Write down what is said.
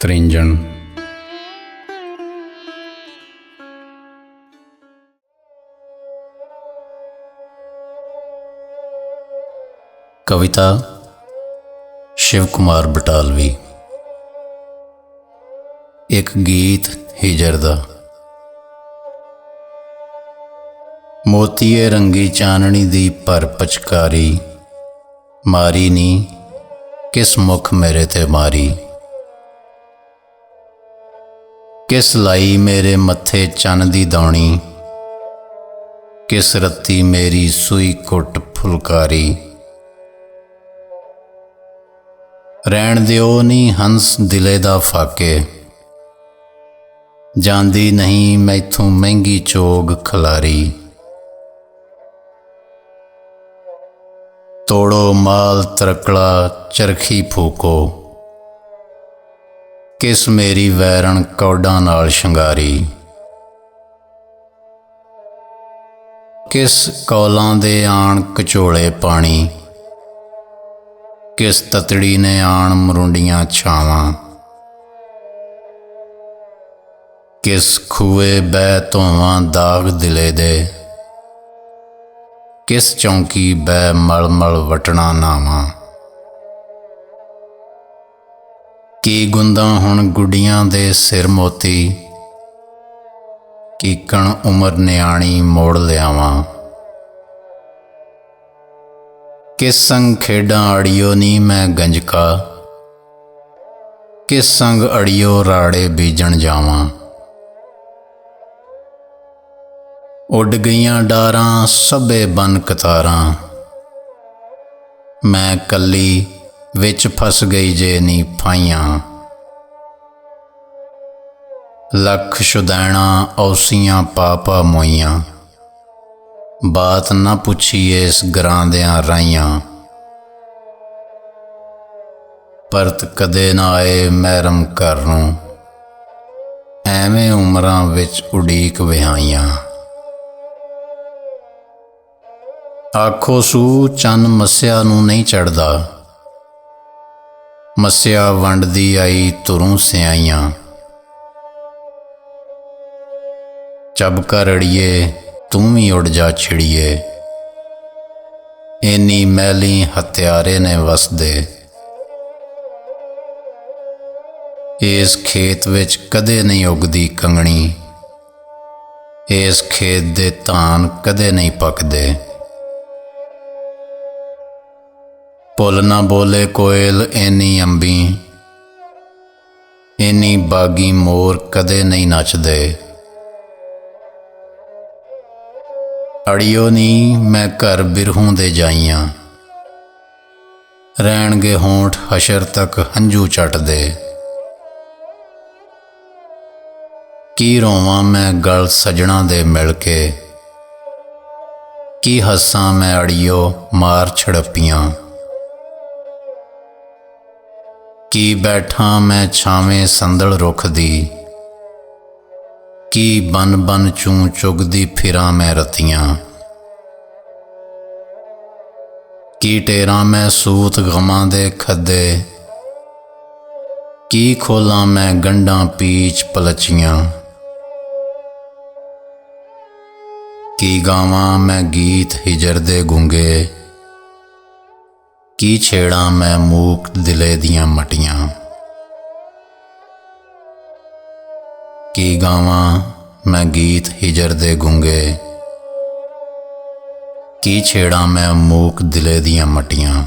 ਤ੍ਰਿੰਜਣ। ਕਵਿਤਾ ਸ਼ਿਵ ਕੁਮਾਰ ਬਟਾਲਵੀ। ਇੱਕ ਗੀਤ ਹਿਜਰ ਦਾ। ਮੋਤੀਏ ਰੰਗੀ ਚਾਨਣੀ ਦੀ ਪਰ ਪਚਕਾਰੀ, ਮਾਰੀ ਨੀ ਕਿਸ ਮੁਖ ਮੇਰੇ ਤੇ ਮਾਰੀ। ਕਿਸ ਲਾਈ ਮੇਰੇ ਮੱਥੇ ਚੰਨ ਦੀ ਦੌਣੀ? ਕਿਸ ਰੱਤੀ ਮੇਰੀ ਸੂਈ ਕੁੱਟ ਫੁਲਕਾਰੀ? ਰਹਿਣ ਦਿਓ ਨਹੀਂ ਹੰਸ ਦਿਲੇ ਦਾ ਫਾਕੇ। ਜਾਂਦੀ ਨਹੀਂ ਮੈਥੋਂ ਮਹਿੰਗੀ ਚੋਗ ਖਲਾਰੀ। ਤੋੜੋ ਮਾਲ ਤਰਕਲਾ ਚਰਖੀ ਫੂਕੋ। ਕਿਸ ਮੇਰੀ ਵੈਰਣ ਕੌਡਾਂ ਨਾਲ ਸ਼ਿੰਗਾਰੀ? ਕਿਸ ਕੌਲਾਂ ਦੇ ਆਣ ਕਚੋਲੇ ਪਾਣੀ? ਕਿਸ ਤਤੜੀ ਨੇ ਆਣ ਮਰੁੰਡੀਆਂ ਛਾਵਾਂ? ਕਿਸ ਖੂਏ ਬਹਿ ਧੋਵਾਂ ਦਾਗ ਦਿਲੇ ਦੇ? ਕਿਸ ਚੌਂਕੀ ਬਹਿ ਮਲ ਮਲ ਵਟਣਾ ਨਾਵਾਂ? ਕੀ ਗੁੰਦਾਂ ਹੁਣ ਗੁੱਡੀਆਂ ਦੇ ਸਿਰ ਮੋਤੀ? ਕੀਕਣ ਉਮਰ ਨਿਆਣੀ ਮੋੜ ਲਿਆਵਾਂ? ਕਿਸ ਸੰਗ ਖੇਡਾਂ ਅੜਿਓ ਨੀ ਮੈਂ ਗੰਜਕਾ ਕਿਸ ਸੰਗ ਅੜਿਓ ਰਾੜੇ ਬੀਜਣ ਜਾਵਾਂ? ਉੱਡ ਗਈਆਂ ਡਾਰਾਂ ਸਭੇ ਬਨ ਕਤਾਰਾਂ। ਮੈਂ ਕੱਲੀ ਵਿੱਚ ਫਸ ਗਈ ਜੇ ਨੀ ਫਾਈਆਂ ਲੱਖ ਸ਼ੁਦੈਣਾ ਔਸੀਆਂ ਪਾਪਾ ਮੋਈਆਂ। ਬਾਤ ਨਾ ਪੁੱਛੀ ਇਸ ਗਰਾਂ ਦਿਆਂ ਰਾਈਆਂ। ਪਰਤ ਕਦੇ ਨਾ ਆਏ ਮਹਿਰਮ ਘਰ ਨੂੰ ਐਵੇਂ ਉਮਰਾਂ ਵਿੱਚ ਉਡੀਕ ਵਿਹਾਈਆਂ। ਆਖੋ ਸੂ ਚੰਨ ਮਸਿਆ ਨੂੰ ਨਹੀਂ ਚੜਦਾ। ਮਸਿਆ ਵੰਡਦੀ ਆਈ ਤੁਰੂ ਸਿਆਈਆਂ। ਚੱਬ ਕਰ ਅੜੀਏ, ਤੂੰ ਵੀ ਉੜ ਜਾ ਛਿੜੀਏ। ਇੰਨੀ ਮੈਲੀ ਹਥਿਆਰੇ ਨੇ ਵਸਦੇ। ਇਸ ਖੇਤ ਵਿੱਚ ਕਦੇ ਨਹੀਂ ਉਗਦੀ ਕੰਗਣੀ। ਇਸ ਖੇਤ ਦੇ ਧਾਨ ਕਦੇ ਨਹੀਂ ਪੱਕਦੇ। ਪੁੱਲ ਨਾ ਬੋਲੇ ਕੋਇਲ ਐਨੀ ਅੰਬੀ। ਐਨੀ ਬਾਗੀ ਮੋਰ ਕਦੇ ਨਹੀਂ ਨੱਚਦੇ। ਅੜਿਓ ਨੀ, ਮੈਂ ਘਰ ਬਿਰਹੋਂ ਦੇ ਜਾਈਆਂ। ਰਹਿਣਗੇ ਹੋਂਠ ਹਸ਼ਰ ਤੱਕ ਹੰਝੂ ਚੱਟਦੇ। ਕੀ ਰੋਵਾਂ ਮੈਂ ਗਲ ਸਜਣਾ ਦੇ ਮਿਲ ਕੇ? ਕੀ ਹੱਸਾਂ ਮੈਂ ਅੜਿਓ ਮਾਰ ਛੜਪੀਆਂ? ਕੀ ਬੈਠਾਂ ਮੈਂ ਛਾਵੇਂ ਸੰਦਲ ਰੁੱਖ ਦੀ ਕੀ ਬਨ ਬਨ ਚੂੰ ਚੁਗਦੀ ਫਿਰਾਂ ਮੈਂ ਰਤੀਆਂ? ਕੀ ਟੇਰਾ ਮੈਂ ਸੂਤ ਗਮਾਂ ਦੇ ਖੱਦੇ? ਕੀ ਖੋਲਾਂ ਮੈਂ ਗੰਡਾਂ ਪੀਚ ਪਲਚੀਆਂ? ਕੀ ਗਾਵਾਂ ਮੈਂ ਗੀਤ ਹਿਜਰ ਦੇ ਗੁੰਗੇ? ਕੀ ਛੇੜਾਂ ਮੈਂ ਮੂਕ ਦਿਲੇ ਦੀਆਂ ਮਟੀਆਂ? ਕੀ ਗਾਵਾਂ ਮੈਂ ਗੀਤ ਹਿਜਰ ਦੇ ਗੁੰਗੇ? ਕੀ ਛੇੜਾਂ ਮੈਂ ਮੂਕ ਦਿਲੇ ਦੀਆਂ ਮਟੀਆਂ?